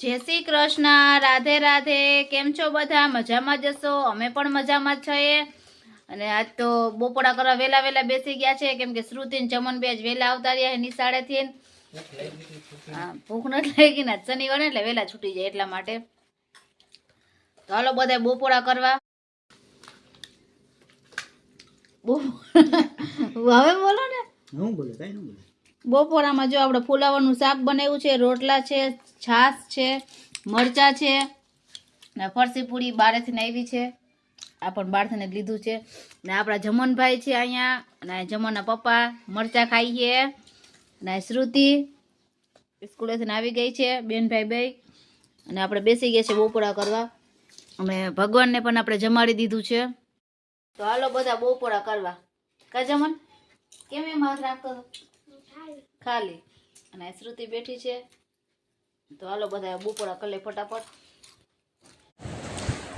જય શ્રી કૃષ્ણ, રાધે રાધે. કેમ છો બધા? મજામાં જશો અમે પણ મજામાં છીએ. અને આજ તો બપોરા કરવા વેલા વેલા બેસી ગયા છે. કેમ કે શ્રુતિ ને ચમન બે જ વેલા આવતા રહ્યા નિશાળેથી હા, ભૂખ નથી લાગી ને શનિવારે, એટલે વેલા છૂટી જાય એટલા માટે. તો હાલો બધા બપોરા કરવા. હવે બોલો ને. હું બોલે? કઈ ન બોલે. બપોરામાં જો આપણે ફુલાવાનું શાક બનાવ્યું છે, રોટલા છે, છાશ છે, મરચાં છે, ને ફરસી પૂરી બારેથી આવી છે. આ પણ બારથીને લીધું છે. ને આપણા જમનભાઈ છે અહીંયા અને જમનના પપ્પા મરચાં ખાઈએ ને શ્રુતિ સ્કૂલેથી આવી ગઈ છે, બેનભાઈ ભાઈ અને આપણે બેસી ગયા છે બપોરા કરવા. અને ભગવાનને પણ આપણે જમાડી દીધું છે. તો હાલો બધા બપોરા કરવા. કા જમન? કેમ એમ હાથ? ખાલી. અને શ્રુતિ બેઠી છે. તો હાલો બધા બપોરા કરી લે ફટાફટ.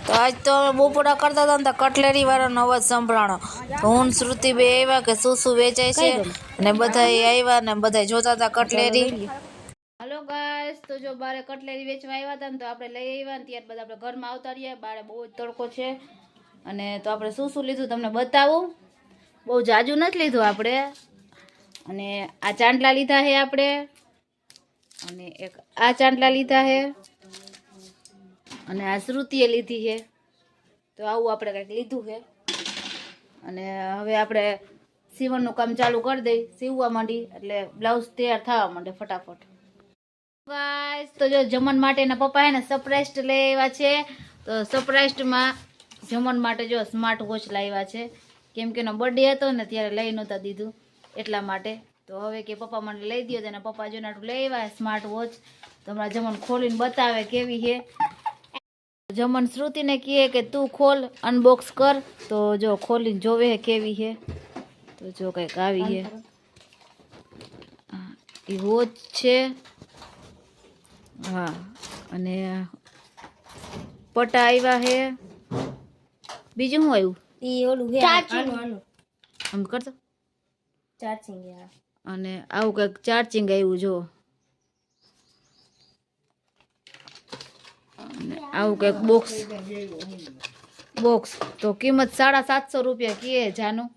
તો આજ તો અમે બપોરા કરતા હતા ને કટલેરી વાળાનો અવાજ સંભળાણો. હું શ્રુતિ બે આવ્યા કે શું શું વેચાય છે? અને બધા આવ્યા ને બધા જોતા હતા કટલેરી. હાલો ગાઈસ તો જો બારે કટલેરી વેચવા આવ્યા હતા ને તો આપણે લઈ આવ્યા ને ત્યારબાદ આપણે ઘરમાં આવતા રહીએ. બારે બહુ જ તડકો છે. અને તો આપણે શું શું લીધું તમને બતાવું? બહુ જાજુ નથી લીધું આપણે. અને આ ચાંદલા લીધા હે આપણે. અને એક આ ચાંદલા લીધા હે. અને આ શ્રુતિએ લીધી છે તો આવું આપણે કંઈક લીધું છે અને હવે આપણે સીવણનું કામ ચાલુ કરી દઈ, સીવવા માંડી, એટલે બ્લાઉઝ તૈયાર થવા માંડે ફટાફટ. ગાઈસ તો જો જમણ માટેના પપ્પા હે ને સરપ્રાઈઝ લેવા છે. તો સરપ્રાઈઝમાં જમણ માટે જો સ્માર્ટ વોચ લાવ્યા છે. કેમ કે એનો બર્થડે હતો ને, ત્યારે લઈ નહોતા દીધું. એટલા માટે. તો હવે કે પપ્પા મને લઈ દો તેના. પપ્પા જો નાટું લઈ આવ્યા સ્માર્ટ વોચ તો હમણાં જમણ ખોલીને બતાવે કેવી છે. જમન શ્રુતિને કહે કે તું ખોલ અનબોક્સ કર. તો જો ખોલીને જોવે કેવી છે. તો જો કંઈક આવી છે. એ વોચ છે. હા અને પટા આવ્યા છે. બીજું શું આવ્યું? ઓલું આમ કરતો ચાર્જિંગ અને આવું કંઈક ચાર્જિંગ આવ્યું જો આવું કંઈક બોક્સ બોક્સ તો કિંમત સાડા સાતસો રૂપિયા કીએ જાનું?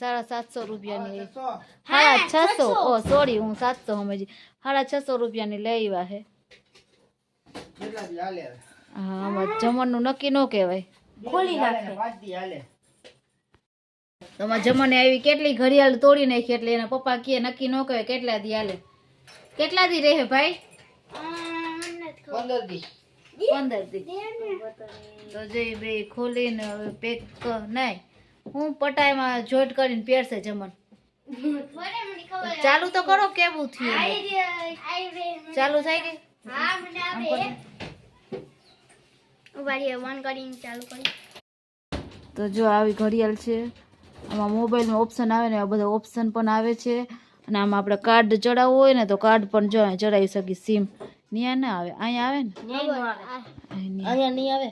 સાડા સાતસો રૂપિયાની સાડા છસો. ઓ સોરી હું સાતસો સમજી. સાડા છસો રૂપિયાની લઈ આવ્યા હે. હા જમણનું નક્કી ન કહેવાય. ખોલી નાખે. તમારા જમાને આવી કેટલી ઘડિયાળ તોડી નાખી એટલે એના પપ્પા કહે નક્કી ન કહે કેટલા દી હાલે. કેટલા દી રહે ભાઈ? પંદર દી. તો જઈ બે ખોલીને હવે પેક નહીં હું પટાઈમાં જોઈન્ટ કરીને પહેરશે જમણ. ચાલુ તો કરો કેવું થયું ચાલુ થઈ ગઈ? તો જો આવી ઘડિયાળ છે. આમાં મોબાઈલમાં ઓપ્શન આવે ને આ બધા ઓપ્શન પણ આવે છે. અને આમાં આપણે કાર્ડ ચડાવવું હોય ને તો કાર્ડ પણ જો ચડાવી શકીએ. સિમ ન્યા ના આવે. અહીંયા આવે ને? આવે.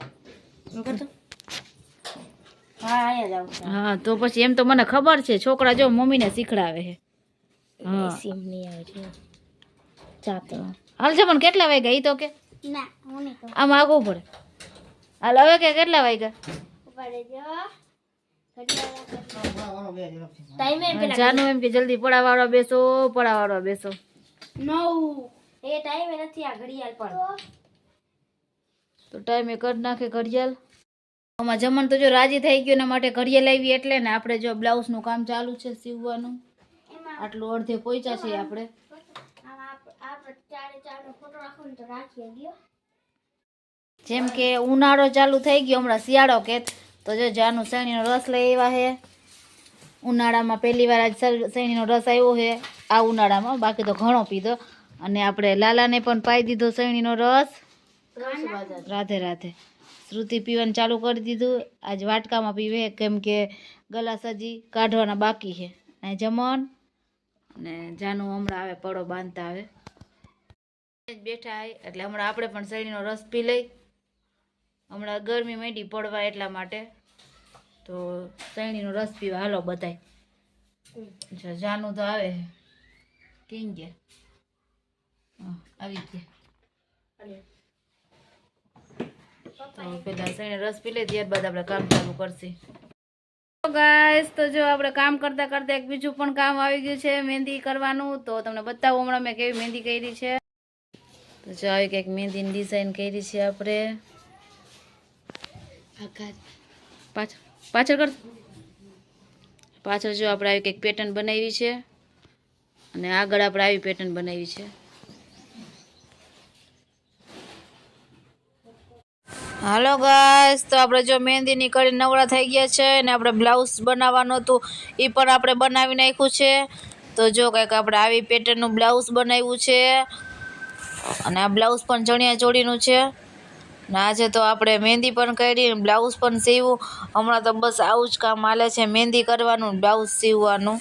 હા. તો પછી એમ તો મને ખબર છે. છોકરા જો મમ્મીને શીખડાવે છે. હા. સિમ નહીં આવે છે. ચાતો હાલ છે પણ કેટલા વાગ્યા? એ તો કે ના હું આમ આગવું પડે. હાલ હવે કે કેટલા વાગ્યા? જાનું એમ કે જલ્દી પડાવાળવા બેસો પડાવાળવા બેસો. નવ. એ ટાઈમે નથી આ ઘડિયાળ પણ. તો ટાઈમે કરી નાખે ઘડિયાળ. આમાં જમણ તો જો રાજી થઈ ગયો એના માટે ઘડિયાળ આવી એટલે ને આપણે જો બ્લાઉઝનું કામ ચાલુ છે સીવવાનું. આટલું અડધે પહોંચ્યા છે આપણે. જેમ કે ઉનાળો ચાલુ થઈ ગયો હમણાં શિયાળો કે તો જો જાનું શેણીનો રસ લઈ આવ્યા છે. ઉનાળામાં પહેલી વાર આજ શેણીનો રસ આવ્યો છે. આ ઉનાળામાં બાકી તો ઘણો પીધો. અને આપણે લાલાને પણ પાઈ દીધો શેરણીનો રસ. રાધે રાધે. શ્રુતિ પીવાનું ચાલુ કરી દીધું. આજ વાટકામાં પીવે કેમ કે ગલા સજી કાઢવાના બાકી છે. ને જમણ. ને જાનું હમણાં આવે પડો બાંધતા આવે. બેઠા એટલે હમણાં આપણે પણ શેરડીનો રસ પી લઈ. હમણાં ગરમી માંડી પડવા એટલા માટે. તો શેણીનો રસ પીવા. હાલો બધાય. જાનું તો આવે. કેમ કે? આવી ગયા. પેલા સઈને રસ પી લે ત્યારબાદ આપણે કામ ચાલુ કરશે. ગાઈસ તો જો આપણે કામ કરતા કરતા એક બીજું પણ કામ આવી ગયું છે મહેંદી કરવાનું. તો તમને બતાવું હમણાં મેં કેવી મહેંદી કરી છે. તો જો આવી કંઈક મહેંદીની ડિઝાઇન કરી છે આપણે. પાછળ. પાછળ કર. પાછળ જો આપણે આવી કંઈક પેટર્ન બનાવી છે, અને આગળ આપણે આવી પેટર્ન બનાવી છે. હાલો ગાઈસ તો આપણે જો મહેંદીની કરી નવરા થઈ ગયા છે અને આપણે બ્લાઉઝ બનાવવાનું હતું, એ પણ આપણે બનાવી નાખ્યું છે. તો જો કંઈક આપણે આવી પેટર્નનું બ્લાઉઝ બનાવ્યું છે, અને આ બ્લાઉઝ પણ ચણિયા ચોળીનું છે. ને આજે તો આપણે મહેંદી પણ કરી બ્લાઉઝ પણ સીવું. હમણાં તો બસ આવું જ કામ હાલે છે, મહેંદી કરવાનું બ્લાઉઝ સીવવાનું.